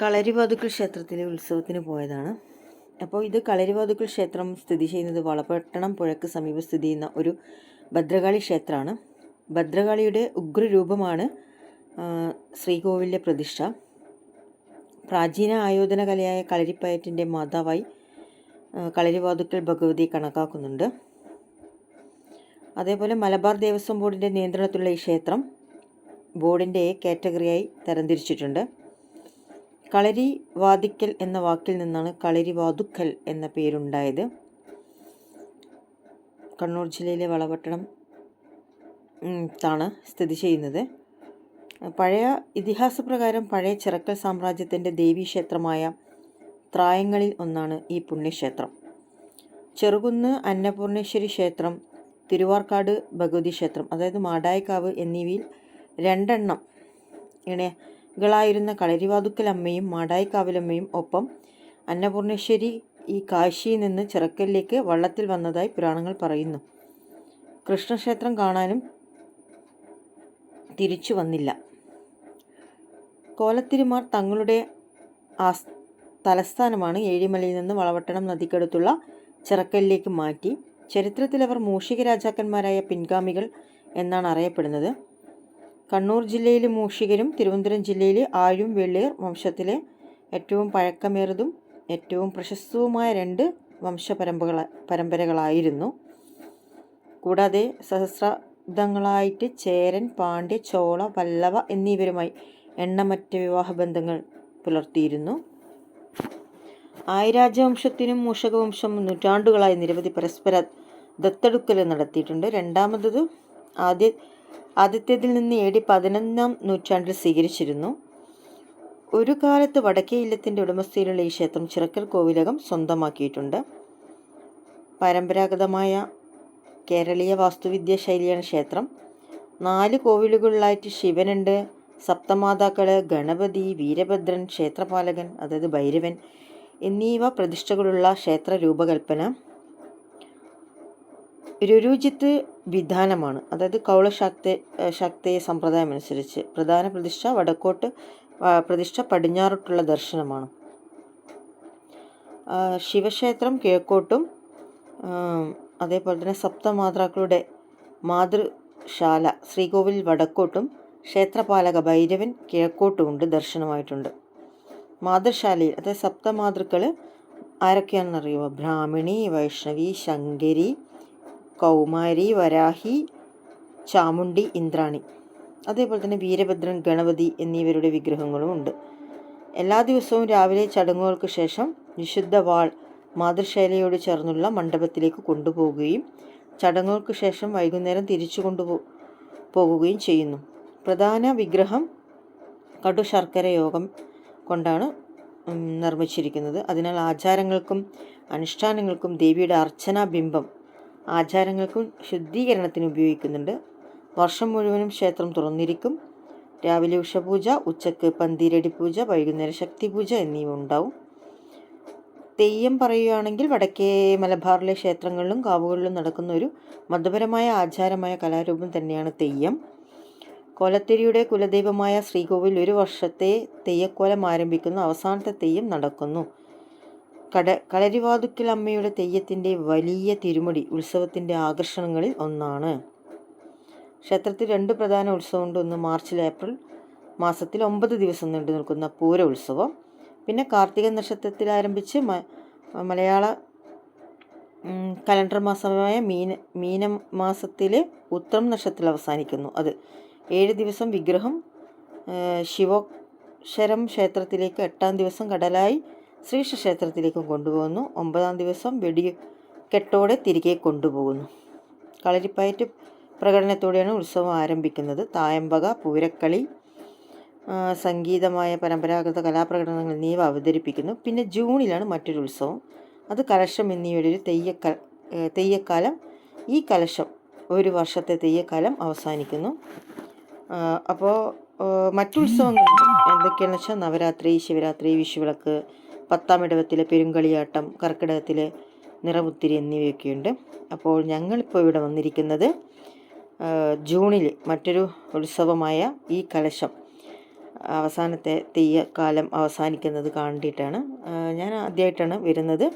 കളരിവാതുക്കൽ ക്ഷേത്രത്തിലെ ഉത്സവത്തിന് പോയതാണ്. അപ്പോൾ ഇത് കളരിവാതുക്കൽ ക്ഷേത്രം സ്ഥിതി ചെയ്യുന്നത് വളപട്ടണം പുഴയ്ക്ക് സമീപം സ്ഥിതി ചെയ്യുന്ന ഒരു ഭദ്രകാളി ക്ഷേത്രമാണ്. ഭദ്രകാളിയുടെ ഉഗ്രരൂപമാണ് ശ്രീകോവിലിലെ പ്രതിഷ്ഠ. പ്രാചീന ആയോധന കലയായ കളരിപ്പയറ്റിന്റെ മാതാവായി കളരിവാതുക്കൽ ഭഗവതിയെ കണക്കാക്കുന്നുണ്ട്. അതേപോലെ മലബാർ ദേവസ്വം ബോർഡിന്റെ നിയന്ത്രണത്തിലുള്ള ഈ ക്ഷേത്രം ബോർഡിന്റെ കാറ്റഗറിയായി തരംതിരിച്ചിട്ടുണ്ട്. കളരി വാദിക്കൽ എന്ന വാക്കിൽ നിന്നാണ് കളരി വാതുക്കൽ എന്ന പേരുണ്ടായത്. കണ്ണൂർ ജില്ലയിലെ വളപട്ടണം താണ് സ്ഥിതി ചെയ്യുന്നത്. പഴയ ഇതിഹാസപ്രകാരം പഴയ ചിറക്കൽ സാമ്രാജ്യത്തിന്റെ ദേവീക്ഷേത്രമായ ത്രായങ്ങളിൽ ഒന്നാണ് ഈ പുണ്യക്ഷേത്രം. ചെറുകുന്ന് അന്നപൂർണേശ്വരി ക്ഷേത്രം തിരുവാർക്കാട് ഭഗവതി ക്ഷേത്രം അതായത് മാടായിക്കാവ് എന്നിവയിൽ രണ്ടെണ്ണം ഇണകളായിരുന്ന കളരിവാതുക്കൽ അമ്മയും മാടായിക്കാവിലമ്മയും ഒപ്പം അന്നപൂർണേശ്വരി ഈ കാശിയിൽ നിന്ന് ചിറക്കലിലേക്ക് വള്ളത്തിൽ വന്നതായി പുരാണങ്ങൾ പറയുന്നു. കൃഷ്ണക്ഷേത്രം കാണാനും തിരിച്ചു വന്നില്ല. കോലത്തിരിമാർ തങ്ങളുടെ ആ തലസ്ഥാനമാണ് ഏഴിമലയിൽ നിന്ന് വളവട്ടണം നദിക്കടുത്തുള്ള ചിറക്കലിലേക്ക് മാറ്റി. ചരിത്രത്തിൽ അവർ മൂഷിക രാജാക്കന്മാരായ പിൻഗാമികൾ എന്നാണ് അറിയപ്പെടുന്നത്. കണ്ണൂർ ജില്ലയിലെ മൂഷികരും തിരുവനന്തപുരം ജില്ലയിലെ ആഴും വെള്ളിയർ വംശത്തിലെ ഏറ്റവും പഴക്കമേറിയതും ഏറ്റവും പ്രശസ്തവുമായ രണ്ട് വംശപരമ്പകള പരമ്പരകളായിരുന്നു. കൂടാതെ സഹസ്രാബ്ദങ്ങളായിട്ട് ചേരൻ പാണ്ഡ്യ ചോള പല്ലവ എന്നിവരുമായി എണ്ണമറ്റ വിവാഹ ബന്ധങ്ങൾ പുലർത്തിയിരുന്നു. ആയിരാജവംശത്തിനും മൂഷകവംശം നൂറ്റാണ്ടുകളായി നിരവധി പരസ്പര ദത്തെടുക്കൽ നടത്തിയിട്ടുണ്ട്. രണ്ടാമത്തത് ആദ്യ ആദ്യത്തേതിൽ നിന്ന് എ ഡി പതിനൊന്നാം നൂറ്റാണ്ടിൽ സ്വീകരിച്ചിരുന്നു. ഒരു കാലത്ത് വടക്കേ ഇല്ലത്തിന്റെ ഉടമസ്ഥയിലുള്ള ഈ ക്ഷേത്രം ചിറക്കൽ കോവിലകം സ്വന്തമാക്കിയിട്ടുണ്ട്. പരമ്പരാഗതമായ കേരളീയ വാസ്തുവിദ്യ ശൈലിയാണ് ക്ഷേത്രം. നാല് കോവിലുകളിലായിട്ട് ശിവനുണ്ട് സപ്തമാതാക്കൾ ഗണപതി വീരഭദ്രൻ ക്ഷേത്രപാലകൻ അതായത് ഭൈരവൻ എന്നിവ പ്രതിഷ്ഠകളുള്ള ക്ഷേത്ര രൂപകൽപ്പന രുരുജിത്ത് വിധാനമാണ്. അതായത് കൗളശാക്ത ശാക്തേയ സമ്പ്രദായം അനുസരിച്ച് പ്രധാന പ്രതിഷ്ഠ വടക്കോട്ട് പ്രതിഷ്ഠ പടിഞ്ഞാറോട്ടുള്ള ദർശനമാണ്. ശിവക്ഷേത്രം കിഴക്കോട്ടും അതേപോലെ തന്നെ സപ്തമാതാക്കളുടെ മാതൃശാല ശ്രീകോവിൽ വടക്കോട്ടും ക്ഷേത്രപാലക ഭൈരവൻ കിഴക്കോട്ടുമുണ്ട് ദർശനമായിട്ടുണ്ട്. മാതൃശാലയിൽ അതായത് സപ്തമാതൃക്കൾ ആരൊക്കെയാണെന്ന് അറിയുമോ ബ്രാഹ്മിണി വൈഷ്ണവി ശങ്കരി കൗമാരി വരാഹി ചാമുണ്ടി ഇന്ദ്രാണി. അതേപോലെ തന്നെ വീരഭദ്രൻ ഗണപതി എന്നിവരുടെ വിഗ്രഹങ്ങളും ഉണ്ട്. എല്ലാ ദിവസവും രാവിലെ ചടങ്ങുകൾക്ക് ശേഷം വിശുദ്ധ വാൾ മാതൃശൈലയോട് ചേർന്നുള്ള മണ്ഡപത്തിലേക്ക് കൊണ്ടുപോകുകയും ചടങ്ങുകൾക്ക് ശേഷം വൈകുന്നേരം തിരിച്ചു കൊണ്ടുപോ പോകുകയും ചെയ്യുന്നു. പ്രധാന വിഗ്രഹം കടു ശർക്കര യോഗം കൊണ്ടാണ് നിർമ്മിച്ചിരിക്കുന്നത്. അതിനാൽ ആചാരങ്ങൾക്കും അനുഷ്ഠാനങ്ങൾക്കും ദേവിയുടെ അർച്ചനാ ബിംബം ആചാരങ്ങൾക്കും ശുദ്ധീകരണത്തിനും ഉപയോഗിക്കുന്നുണ്ട്. വർഷം മുഴുവനും ക്ഷേത്രം തുറന്നിരിക്കും. രാവിലെ ഉഷപൂജ ഉച്ചയ്ക്ക് പന്തിരടി പൂജ വൈകുന്നേരം ശക്തി പൂജ എന്നിവ ഉണ്ടാവും. തെയ്യം പറയുകയാണെങ്കിൽ വടക്കേ മലബാറിലെ ക്ഷേത്രങ്ങളിലും കാവുകളിലും നടക്കുന്ന ഒരു മതപരമായ ആചാരമായ കലാരൂപം തന്നെയാണ് തെയ്യം. കോലത്തിരിയുടെ കുലദൈവമായ ശ്രീകോവിൽ ഒരു വർഷത്തെ തെയ്യക്കോലം ആരംഭിക്കുന്നു. അവസാനത്തെ തെയ്യം നടക്കുന്നു. കട കളരിവാതുക്കൽ അമ്മയുടെ തെയ്യത്തിന്റെ വലിയ തിരുമുടി ഉത്സവത്തിന്റെ ആകർഷണങ്ങളിൽ ഒന്നാണ്. ക്ഷേത്രത്തിൽ രണ്ട് പ്രധാന ഉത്സവമുണ്ട്. ഒന്ന് മാർച്ചിൽ ഏപ്രിൽ മാസത്തിൽ ഒമ്പത് ദിവസം നീണ്ടു നിൽക്കുന്ന പൂര ഉത്സവം. പിന്നെ കാർത്തിക നക്ഷത്രത്തിൽ ആരംഭിച്ച് മലയാള കലണ്ടർ മാസമായ മീന മീന മാസത്തിലെ ഉത്രം നക്ഷത്രത്തിൽ അവസാനിക്കുന്നു. അത് ഏഴ് ദിവസം വിഗ്രഹം ശിവക്ഷരം ക്ഷേത്രത്തിലേക്ക് എട്ടാം ദിവസം കടലായി ശ്രീകൃഷ്ണ ക്ഷേത്രത്തിലേക്കും കൊണ്ടുപോകുന്നു. ഒമ്പതാം ദിവസം വെടി കെട്ടോടെ തിരികെ കൊണ്ടുപോകുന്നു. കളരിപ്പയറ്റ് പ്രകടനത്തോടെയാണ് ഉത്സവം ആരംഭിക്കുന്നത്. തായമ്പക പൂരക്കളി സംഗീതമായ പരമ്പരാഗത കലാപ്രകടനങ്ങൾ എന്നിവ അവതരിപ്പിക്കുന്നു. പിന്നെ ജൂണിലാണ് മറ്റൊരു ഉത്സവം. അത് കലശം എന്നിവയുടെ ഒരു തെയ്യക്ക തെയ്യക്കാലം. ഈ കലശം ഒരു വർഷത്തെ തെയ്യക്കാലം അവസാനിക്കുന്നു. അപ്പോൾ മറ്റുത്സവങ്ങളുണ്ട് എന്തൊക്കെയാണെന്ന് വെച്ചാൽ നവരാത്രി ശിവരാത്രി വിഷുവിളക്ക് പത്താം ഇടവത്തിലെ പെരുങ്കളിയാട്ടം കർക്കിടകത്തിലെ നിറമുത്തിരി എന്നിവയൊക്കെയുണ്ട്. അപ്പോൾ ഞങ്ങളിപ്പോൾ ഇവിടെ വന്നിരിക്കുന്നത് ജൂണിൽ മറ്റൊരു ഉത്സവമായ ഈ കലശം അവസാനത്തെ തെയ്യക്കാലം അവസാനിക്കുന്നത് കണ്ടിട്ടാണ് ഞാൻ ആദ്യമായിട്ടാണ് വരുന്നത്.